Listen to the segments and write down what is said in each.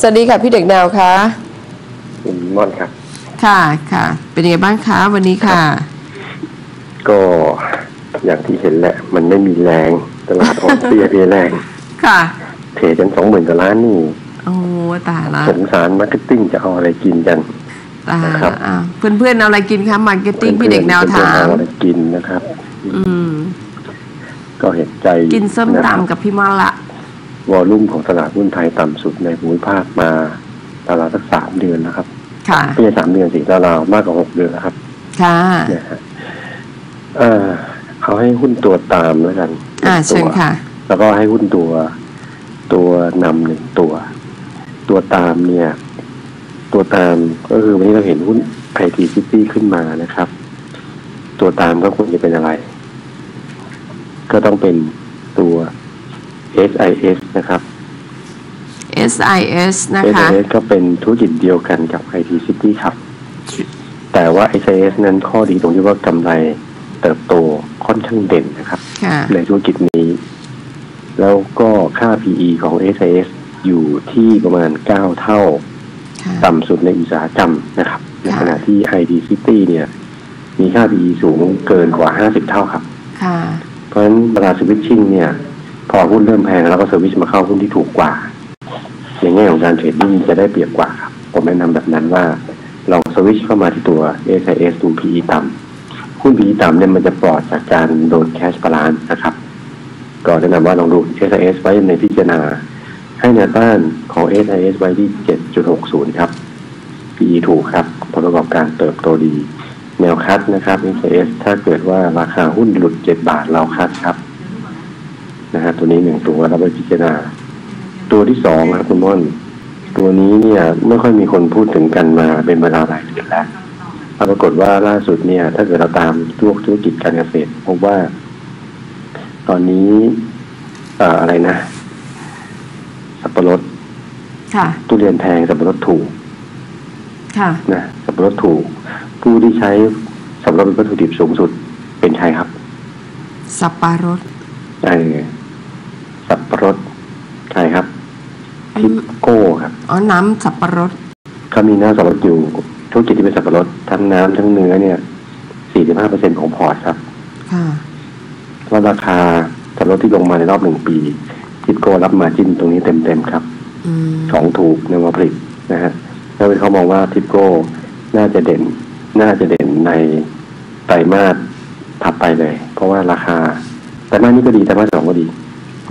สวัสดีค่ะพี่เด็กแนวคะคุณม่อนครับ ค่ะค่ะ เป็นยังไงบ้างคะวันนี้ค่ะ ก็อย่างที่เห็นแหละ มันไม่มีแรงตลาดออกเสียเพียแรง ค่ะเทกันสองหมื่นกว่าล้านนี่โอ้ตายละสงสารมาร์เก็ตติ้งจะเอาอะไรกินกันตายครัละบอะเพื่อนเพื่อนๆเอาอะไรกินคะมาร์เก็ตติ้งพี่เด็กแนวถามเพื่อนๆเอาอะไรกินนะครับ อืม ก็เห็นใจกินส้มนะครับตำกับพี่มาละ วอลลุ่มของตลาดหุ้นไทยต่ำสุดในภูมิภาคมาตลาดสักสามเดือนแล้วครับ ค่ะไม่ใช่สามเดือนสิราวๆมากกว่าหกเดือนแล้วครับ ค่ะเนี่ยฮะเอ่อเอาให้หุ้นตัวตามแล้วกันอ่าตัเชิญวค่ะ แล้วก็ให้หุ้นตัวตัวนำหนึ่งตัว ตัวตามเนี่ย ตัวตามก็คือวันนี้เราเห็นหุ้นไอทีซิตี้ขึ้นมานะครับ ตัวตามก็ควรจะเป็นอะไร ก็ต้องเป็นตัว SIS นะครับ SIS นะคะ SIS ก็เป็นธุรกิจเดียวกันกับ IT City ครับ แต่ว่า SIS นั้นข้อดีตรงที่ว่ากำไรเติบโตค่อนข้างเด่นนะครับค่ะในธุรกิจนี้ แล้วก็ค่า PE ของ SAS อยู่ที่ประมาณ 9 เท่าค่ะต่ำสุดในอุตสาหกรรมนะครับ ในค่ะขณะที่ ID City เนี่ย มีค่า PE สูงเกินกว่า 50 เท่าครับค่ะเพราะฉะนั้นเวลาสวิตชิ่งเนี่ย พอหุ้นเริ่มแพงแล้วก็สวิชมาเข้าหุ้นที่ถูกกว่า ในแง่ของการเทรดดิ้งจะได้เปรียบกว่าครับผมแนะนำแบบนั้นว่าลองสวิชเข้ามาที่ตัว SAS ดู PE ต่ำหุ้น PE ต่ำเนี่ยมันจะปลอดจากการโดนแคชบาลานซ์นะครับ ก็แนะนำว่าลองดู SAS ไว้ในพิจารณา ให้แนวต้านของ SAS ไว้ที่ 7.60 ครับ PE ถูกครับผลประกอบการเติบโตดี แนวคัดนะครับ SAS ถ้าเกิดว่าราคาหุ้นหลุด 7 บาทเราคัดครับ นะฮะตัวนี้หนึ่งตัวเราไปพิจารณา ตัวที่สองครับคุณม่อน ตัวนี้เนี่ยไม่ค่อยมีคนพูดถึงกันมาเป็นเวลาหลายเดือนแล้วปรากฏว่าล่าสุดเนี่ย ถ้าเกิดเราตามทุกธุรกิจการเกษตรพบว่า ตอนนี้เอ่ออะไรนะ สับปะรดค่ะทุเรียนแพงสับปะรดถูกค่ะนะสับปะรดถูก ผู้ที่ใช้สับปะรดเป็นวัตถุดิบสูงสุดเป็นใครครับ สับปะรดเออ สับปะรดใครครับทิปโก้ครับอ๋อน้ำสับปะรดเขามีน้ำสับปะรดอยู่ธุรกิจที่เป็นสับปะรดทั้งน้ำทั้งเนื้อเนี่ย 45%ของพอร์ตครับค่ะว่าราคาสับปะรดที่ลงมาในรอบหนึ่งปีทิปโก้รับมาจิ้นตรงนี้เต็มๆครับอืมของถูกในมาผลิตนะฮะแล้วเขามองว่าทิปโก้น่าจะเด่น น่าจะเด่นในไตรมาสถัดไปเลย เพราะว่าราคาไตรมาสนี้ก็ดีไตรมาสสองก็ดี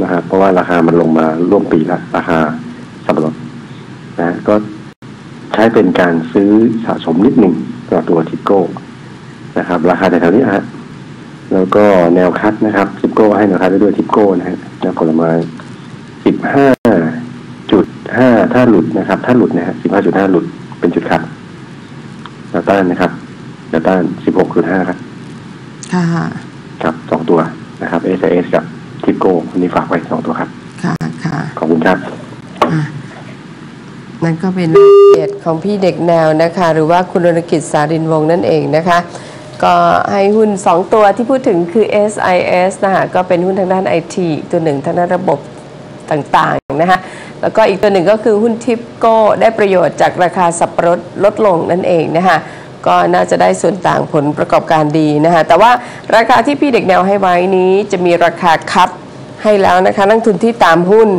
นะครับเพราะว่าราคามันลงมาร่วมปีละราคาสับปะรดนะก็ใช้เป็นการซื้อสะสมนิดหนึ่งสำหรับตัวทิปโก้นะครับ ราคาแถวๆนี้ฮะแล้วก็แนวคัดนะครับทิปโก้ให้แนวคัดไปด้วยทิปโก้นะฮะแนวผลไม้สิบห้าจุดห้าถ้าหลุดนะครับ ถ้าหลุดนะฮะสิบห้าจุดห้าหลุดเป็นจุดคัดแนวต้านนะครับแนวต้านสิบหกจุดห้าครับค่ะครับสองตัวนะครับ s อ s กับ ทิปโก้วันนี้ฝากไว้สองตัวครับ ค่ะค่ะขอบคุณครับอะนั่นก็เป็นรายละเอียดของพี่เด็กแนวนะคะ หรือว่าคุณรณกิจสารินวงศ์นั่นเองนะคะ ก็ให้หุ้น 2 ตัวที่พูดถึงคือ SIS นะคะก็เป็นหุ้นทางด้านไอทีตัวหนึ่งทางด้านระบบต่างๆนะคะแล้วก็อีกตัวหนึ่งก็คือหุ้นทิปโก้ได้ประโยชน์จากราคาสับปะรดลดลงนั่นเองนะคะ ก็น่าจะได้ส่วนต่างผลประกอบการดีนะคะแต่ว่าราคาที่พี่เด็กแนวให้ไว้นี้จะมีราคาคัดให้แล้วนะคะนักทุนที่ตามหุ้น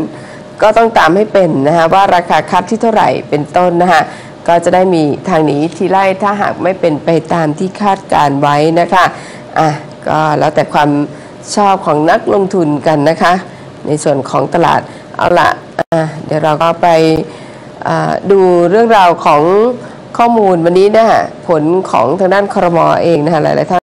ก็ต้องตามให้เป็นนะคะว่าราคาคัดที่เท่าไหร่เป็นต้นนะคะก็จะได้มีทางหนีทีไล่ถ้าหากไม่เป็นไปตามที่คาดการไว้นะคะอะก็แล้วแต่ความชอบของนักลงทุนกันนะคะ ในส่วนของตลาดเอาละอะเดี๋ยวเราก็ไปดูเรื่องราวของ ข้อมูลวันนี้นะฮะผลของทางด้านครมอเองนะคะหลายๆท่าน